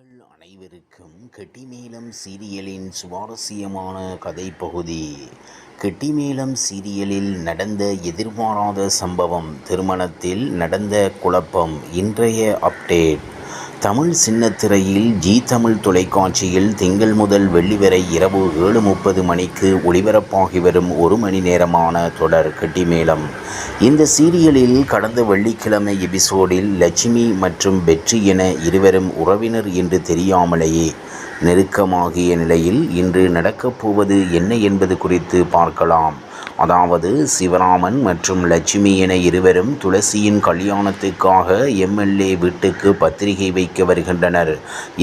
நேயர்கள் அனைவருக்கும் கெட்டிமேளம் சீரியலின் சுவாரஸ்யமான கதைப்பகுதி. கெட்டிமேளம் சீரியலில் நடந்த எதிர்பாராத சம்பவம் திருமணத்தில் நடந்த குழப்பம் இன்றைய அப்டேட். தமிழ் சின்னத்திரையில் ஜீ தமிழ் தொலைக்காட்சியில் திங்கள் முதல் வெள்ளி வரை இரவு ஏழு முப்பது மணிக்கு ஒளிபரப்பாகி வரும் ஒரு மணி நேரமான தொடர் கெட்டிமேளம். இந்த சீரியலில் கடந்த வெள்ளிக்கிழமை எபிசோடில் லட்சுமி மற்றும் வெற்றி என இருவரும் உறவினர் என்று தெரியாமலேயே நெருக்கமாகிய நிலையில் இன்று நடக்கப் போவது என்ன என்பது குறித்து பார்க்கலாம். அதாவது சிவராமன் மற்றும் லட்சுமி என இருவரும் துளசியின் கல்யாணத்துக்காக எம்எல்ஏ வீட்டுக்கு பத்திரிகை வைக்க வருகின்றனர்.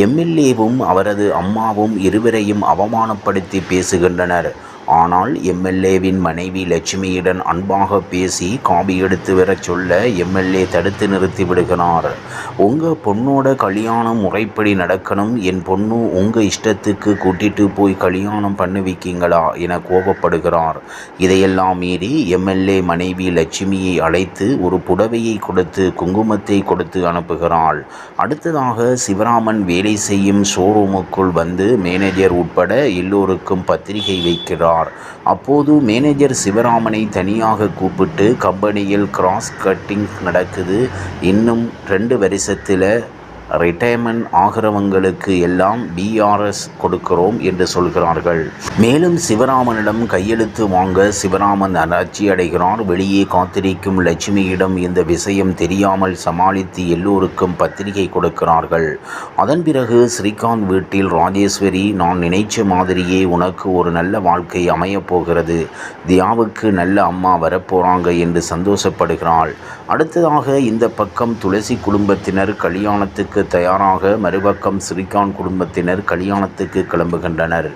எம்எல்ஏவும் அவரது அம்மாவும் இருவரையும் அவமானப்படுத்தி பேசுகின்றனர். ஆனால் எம்எல்ஏவின் மனைவி லட்சுமியுடன் அன்பாக பேசி காபி எடுத்து வரச் சொல்ல எம்எல்ஏ தடுத்து நிறுத்தி விடுகிறார். உங்கள் பொண்ணோட கல்யாணம் முறைப்படி நடக்கணும். என் பொண்ணு உங்கள் இஷ்டத்துக்கு கூட்டிட்டு போய் கல்யாணம் பண்ணுவிக்கீங்களா? என கோபப்படுகிறார். இதையெல்லாம் மீறி எம்எல்ஏ மனைவி லட்சுமியை அழைத்து ஒரு புடவையை கொடுத்து குங்குமத்தை கொடுத்து அனுப்புகிறாள். அடுத்ததாக சிவராமன் வேலை செய்யும் ஷோரூமுக்குள் வந்து மேனேஜர் உட்பட எல்லோருக்கும் பத்திரிகை வைக்கிறார். அப்போது மேனேஜர் சிவராமனை தனியாக கூப்பிட்டு கம்பெனியில் கிராஸ் கட்டிங் நடக்குது. இன்னும் ரெண்டு வருஷத்தில் ரிட்டையர்மெண்ட் ஆகிறவங்களுக்கு எல்லாம் பிஆர்எஸ் கொடுக்கிறோம் என்று சொல்கிறார்கள். மேலும் சிவராமனிடம் கையெழுத்து வாங்க சிவராமன் அதிர்ச்சி அடைகிறார். வெளியே காத்திருக்கும் லட்சுமியிடம் இந்த விஷயம் தெரியாமல் சமாளித்து எல்லோருக்கும் பத்திரிகை கொடுக்கிறார்கள். அதன் பிறகு ஸ்ரீகாந்த் வீட்டில் ராஜேஸ்வரி நான் நினைச்ச மாதிரியே உனக்கு ஒரு நல்ல வாழ்க்கை அமையப் போகிறது. தியாவுக்கு நல்ல அம்மா வரப்போறாங்க என்று சந்தோஷப்படுகிறாள். அடுத்ததாக இந்த பக்கம் துளசி குடும்பத்தினர் கல்யாணத்துக்கு தயாராக மறுபக்கம் ஸ்ரீகாந்த் குடும்பத்தினர் கல்யாணத்துக்கு கிளம்புகின்றனர்.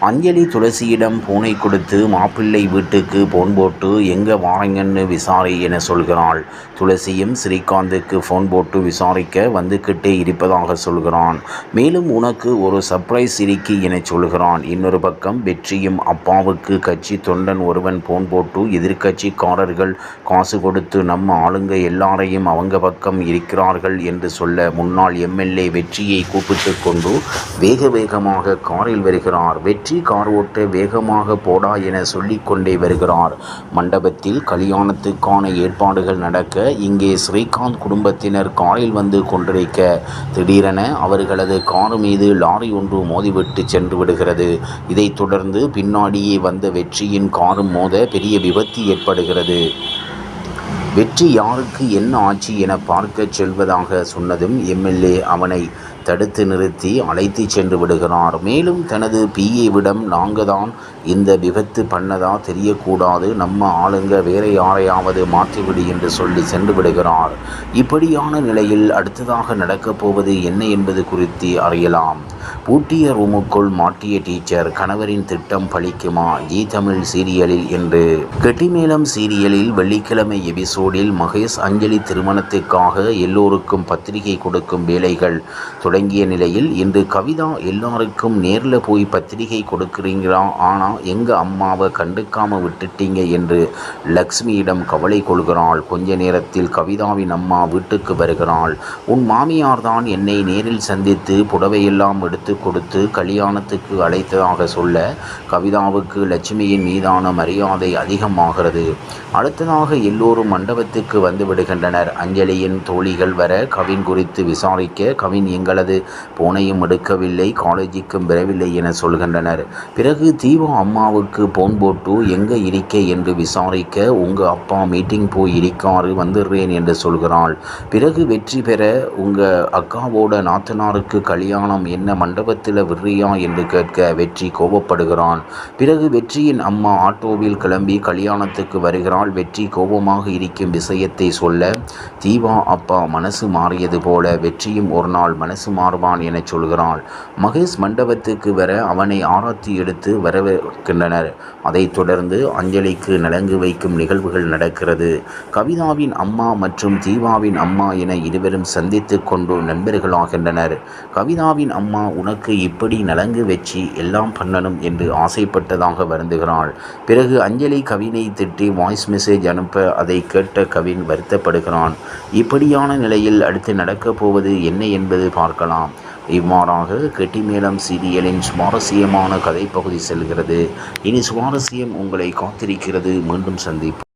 அஞ்சலி துளசியிடம் பூனை கொடுத்து மாப்பிள்ளை வீட்டுக்கு போன் போட்டு எங்கே வாரங்கன்னு விசாரி என சொல்கிறாள். துளசியும் ஸ்ரீகாந்துக்கு ஃபோன் போட்டு விசாரிக்க வந்துக்கிட்டே இருப்பதாக சொல்கிறான். மேலும் உனக்கு ஒரு சர்ப்ரைஸ் இருக்கு என சொல்கிறான். இன்னொரு பக்கம் வெற்றியும் அப்பாவுக்கு கட்சி தொண்டன் ஒருவன் போன் போட்டு எதிர்க்கட்சிக்காரர்கள் காசு கொடுத்து நம்ம ஆளுங்க எல்லாரையும் அவங்க பக்கம் இருக்கிறார்கள் என்று சொல்ல முன்னாள் எம்எல்ஏ வெற்றியை கூப்பிட்டு கொண்டு வேக வேகமாக காரில் வருகிறார். வெற்றி கார் ஓட்ட வேகமாக போடா என சொல்லிக்கொண்டே வருகிறார். மண்டபத்தில் கல்யாணத்துக்கான ஏற்பாடுகள் நடக்க இங்கே ஸ்ரீகாந்த் குடும்பத்தினர் காரில் வந்து கொண்டிருக்க திடீரென அவர்களது கார் மீது லாரி ஒன்று மோதிவிட்டு சென்று விடுகிறது. இதைத் தொடர்ந்து பின்னாடியே வந்த வெற்றியின் காரும் மோத பெரிய விபத்து ஏற்படுகிறது. வெற்றி யாருக்கு என்ன ஆட்சி என பார்க்கச் செல்வதாக சொன்னதும் எம்எல்ஏ அவனை தடுத்து நிறுத்தி அழைத்து சென்று விடுகிறார். மேலும் தனது பிஏவிடம் நாங்கள் தான் இந்த விபத்து பண்ணதா தெரியக்கூடாது. நம்ம ஆளுங்க வேற யாரையாவது மாற்றிவிடு என்று சொல்லி சென்று விடுகிறார். இப்படியான நிலையில் அடுத்ததாக நடக்கப் போவது என்ன என்பது குறித்து அறியலாம். பூட்டிய ரூமுக்குள் மாட்டிய டீச்சர் கணவரின் திட்டம் பழிக்குமா? ஜி தமிழ் சீரியலில் என்று கெட்டிமேளம் சீரியலில் வெள்ளிக்கிழமை எபிசோடில் மகேஷ் அஞ்சலி திருமணத்துக்காக எல்லோருக்கும் பத்திரிகை கொடுக்கும் வேலைகள் தொடங்கிய நிலையில் இன்று கவிதா எல்லாருக்கும் நேரில் போய் பத்திரிகை கொடுக்குறீங்களா? ஆனால் எங்கள் அம்மாவை கண்டுக்காம விட்டுட்டீங்க என்று லக்ஷ்மியிடம் கவலை கொள்கிறாள். கொஞ்ச நேரத்தில் கவிதாவின் அம்மா வீட்டுக்கு வருகிறாள். உன் மாமியார் தான் என்னை நேரில் சந்தித்து புடவையெல்லாம் எடுத்து கொடுத்து கல்யாணத்துக்கு அழைத்ததாக சொல்ல கவிதாவுக்கு லட்சுமியின் மீதான மரியாதை அதிகமாகிறது. அடுத்ததாக எல்லோரும் மண்டபத்துக்கு வந்து விடுகின்றனர். அஞ்சலியின் தோழிகள் வர கவின் குறித்து விசாரிக்க கவின் எங்களது போனையும் எடுக்கவில்லை காலேஜுக்கும் வரவில்லை என சொல்கின்றனர். பிறகு தீபா அம்மாவுக்கு போன் போட்டு எங்கே இருக்க? என்று விசாரிக்க உங்கள் அப்பா மீட்டிங் போய் இருக்காரு வந்துடுறேன் என்று சொல்கிறாள். பிறகு வெற்றி பெற உங்கள் அக்காவோட நாத்தனாருக்கு கல்யாணம் என்ன மண்டபத்தில் விடுறியா என்று கேட்க வெற்றி கோபப்படுகிறான். பிறகு வெற்றியின் அம்மா ஆட்டோவில் கிளம்பி கல்யாணத்துக்கு வருகிறாள். வெற்றி கோபமாக இருக்கும் விஷயத்தை சொல்ல தீபா அப்பா மனசு மாறியது போல வெற்றியும் ஒரு நாள் மனசு மாறுவான் என சொல்கிறாள். மகேஷ் மண்டபத்துக்கு வர அவனை ஆராத்தி எடுத்து வரவேற்கின்றனர். அதைத் தொடர்ந்து அஞ்சலிக்கு நலங்கு வைக்கும் நிகழ்வுகள் நடக்கிறது. கவிதாவின் அம்மா மற்றும் தீபாவின் அம்மா என இருவரும் சந்தித்து கொண்டு நண்பர்களாகின்றனர். கவிதாவின் அம்மா உனக்கு இப்படி நலங்கு வச்சு எல்லாம் பண்ணணும் என்று ஆசைப்பட்டதாக வருந்துகிறாள். பிறகு அஞ்சலி கவினை திட்டி வாய்ஸ் மெசேஜ் அனுப்ப அதை கேட்ட கவின் வருத்தப்படுகிறான். இப்படியான நிலையில் அடுத்து நடக்கப் போவது என்ன என்பது பார்க்கலாம். இவ்வாறாக கெட்டிமேளம் சீரியலின் சுவாரஸ்யமான கதைப்பகுதி செல்கிறது. இனி சுவாரஸ்யம் உங்களை காத்திருக்கிறது. மீண்டும் சந்திப்போம்.